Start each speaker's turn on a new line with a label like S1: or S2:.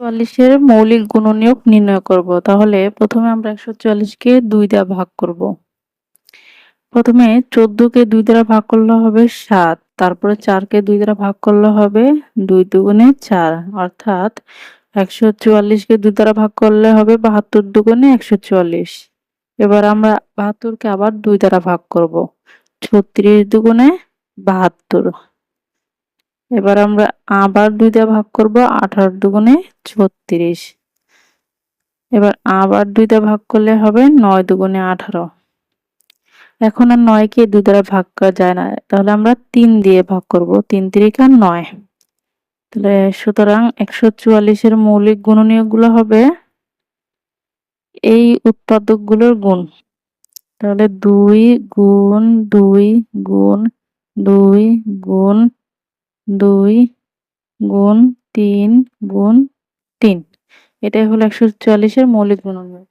S1: চুয়াল্লিশের মৌলিক গুণনীয়ক নির্ণয় করব। তাহলে প্রথমে আমরা একশো চুয়াল্লিশকে দুই দ্বারা ভাগ করব। প্রথমে চোদ্দকে দুই দ্বারা ভাগ করলে হবে সাত, তারপরে চারকে দুই দ্বারা ভাগ করলে হবে দুই দুগুণে চার। অর্থাৎ একশো চুয়াল্লিশকে দুই দ্বারা ভাগ করলে হবে বাহাত্তর দুগুণে একশো চুয়াল্লিশ। এবার আমরা বাহাত্তরকে আবার দুই দ্বারা ভাগ করব। ছত্রিশ দুগুণে বাহাত্তর। এবার আমরা আবার দুই দিয়ে ভাগ করব, আঠারো দুগুণে ছত্রিশ। এবার আবার দুই দিয়ে ভাগ করলে হবে নয় দুগুণে আঠারো। এখন আর নয়কে দুই দ্বারা ভাগ করা যায় না, তাহলে আমরা তিন দিয়ে ভাগ করব, তিন তিরিকা নয়। তাহলে সুতরাং একশো চুয়াল্লিশের মৌলিক গুণনীয়কগুলো হবে এই উৎপাদকগুলোর গুণ। তাহলে দুই গুণ দুই গুণ দুই গুণ দুই গুণ তিন গুণ তিন। এটাই হলো একশো চুয়াল্লিশের মৌলিক গুণনীয়ক